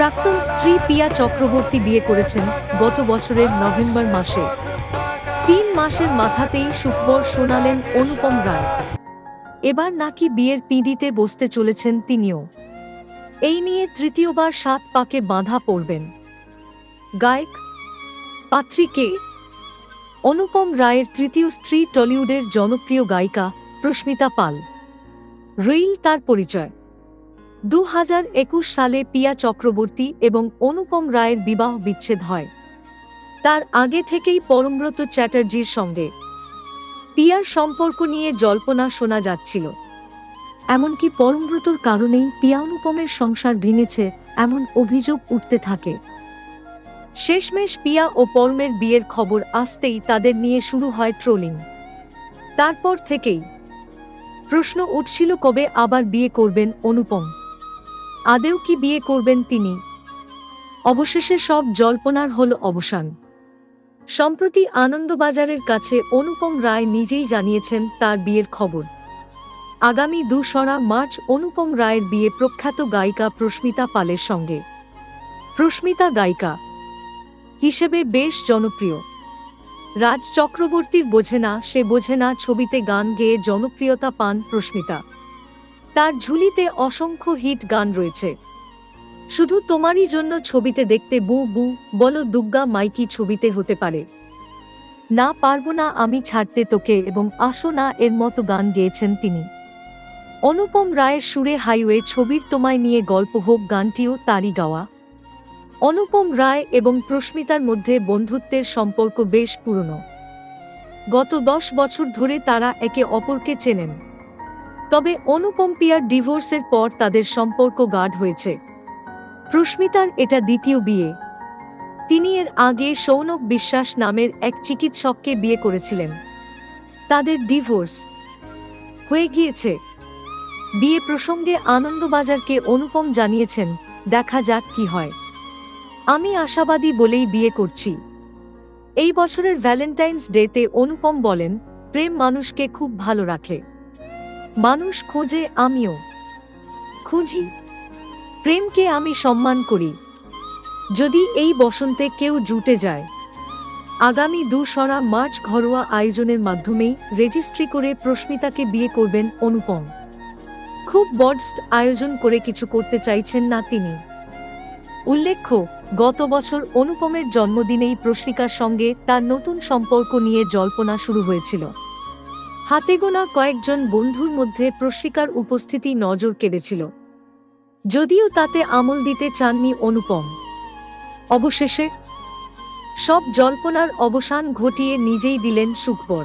প্রাক্তন স্ত্রী পিয়া চক্রবর্তী বিয়ে করেছেন গত বছরের নভেম্বর মাসে। তিন মাসের মাথাতেই সুখবর শোনালেন অনুপম রায়। এবার নাকি বিয়ের পিঁডিতে বসতে চলেছেন তিনিও। এই নিয়ে তৃতীয়বার সাত পাকে বাঁধা পড়বেন। গায়ক পাত্রীকে অনুপম রায়ের তৃতীয় স্ত্রী টলিউডের জনপ্রিয় গায়িকা প্রস্মিতা পাল। রিল তার পরিচয়। দু হাজার একুশ সালে পিয়া চক্রবর্তী এবং অনুপম রায়ের বিবাহ বিচ্ছেদ হয়। তার আগে থেকেই পরমব্রত চ্যাটার্জির সঙ্গে পিয়ার সম্পর্ক নিয়ে জল্পনা শোনা যাচ্ছিল। এমনকি পরমব্রতর কারণেই পিয়া অনুপমের সংসার ভেঙেছে এমন অভিযোগ উঠতে থাকে। শেষমেশ পিয়া ও পরমের বিয়ের খবর আসতেই তাদের নিয়ে শুরু হয় ট্রোলিং। তারপর থেকেই প্রশ্ন উঠছিল কবে আবার বিয়ে করবেন অনুপম। আদেও কি বিয়ে করবেন তিনি? অবশেষে সব জল্পনার হল অবসান। সম্প্রতি আনন্দবাজারের কাছে অনুপম রায় নিজেই জানিয়েছেন তার বিয়ের খবর। আগামী দুসরা মার্চ অনুপম রায়ের বিয়ে প্রখ্যাত গায়িকা প্রস্মিতা পালের সঙ্গে। প্রস্মিতা গায়িকা হিসেবে বেশ জনপ্রিয়। রাজ চক্রবর্তীর বোঝে না, সে বোঝে না ছবিতে গান গেয়ে জনপ্রিয়তা পান প্রস্মিতা। তার ঝুলিতে অসংখ্য হিট গান রয়েছে। শুধু তোমারই জন্য ছবিতে দেখতে বু বু, বলো দুগ্গা মাইকি ছবিতে হতে পারে। না পারব না আমি ছাড়তে তোকে এবং আসো না এর মতো গান গেয়েছেন তিনি। অনুপম রায়ের সুরে হাইওয়ে ছবির তোমায় নিয়ে গল্প হোক গানটিও তারই গাওয়া। অনুপম রায় এবং প্রস্মিতার মধ্যে বন্ধুত্বের সম্পর্ক বেশ পুরনো। গত দশ বছর ধরে তারা একে অপরকে চেনেন। তবে অনুপম পিয়ার ডিভোর্সের পর তাদের সম্পর্ক গাঢ় হয়েছে। প্রস্মিতার এটা দ্বিতীয় বিয়ে। তিনি এর আগে সৌনক বিশ্বাস নামের এক চিকিৎসককে বিয়ে করেছিলেন। তাদের ডিভোর্স হয়ে গিয়েছে। বিয়ে প্রসঙ্গে আনন্দবাজারকে অনুপম জানিয়েছেন, দেখা যাক কি হয়। আমি আশাবাদী বলেই বিয়ে করছি। এই বছরের ভ্যালেন্টাইন্স ডেতে অনুপম বলেন, প্রেম মানুষকে খুব ভালো রাখে। মানুষ খোঁজে আমিও। খুঁজি। প্রেমকে আমি সম্মান করি। যদি এই বসন্তে কেউ জুটে যায়। আগামী দুসরা মার্চ ঘরোয়া আয়োজনের মাধ্যমেই রেজিস্ট্রি করে প্রস্মিতাকে বিয়ে করবেন অনুপম। খুব বডস্ট আয়োজন করে কিছু করতে চাইছেন না তিনি। উল্লেখ্য, গত বছর অনুপমের জন্মদিনেই প্রশ্নিকার সঙ্গে তার নতুন সম্পর্ক নিয়ে জল্পনা শুরু হয়েছিল। হাতে গোনা কয়েকজন বন্ধুর মধ্যে প্রশিকার উপস্থিতি নজর কেড়েছিল। যদিও তাতে আমল দিতে চাননি অনুপম। অবশেষে সব জল্পনার অবসান ঘটিয়ে নিজেই দিলেন সুখবর।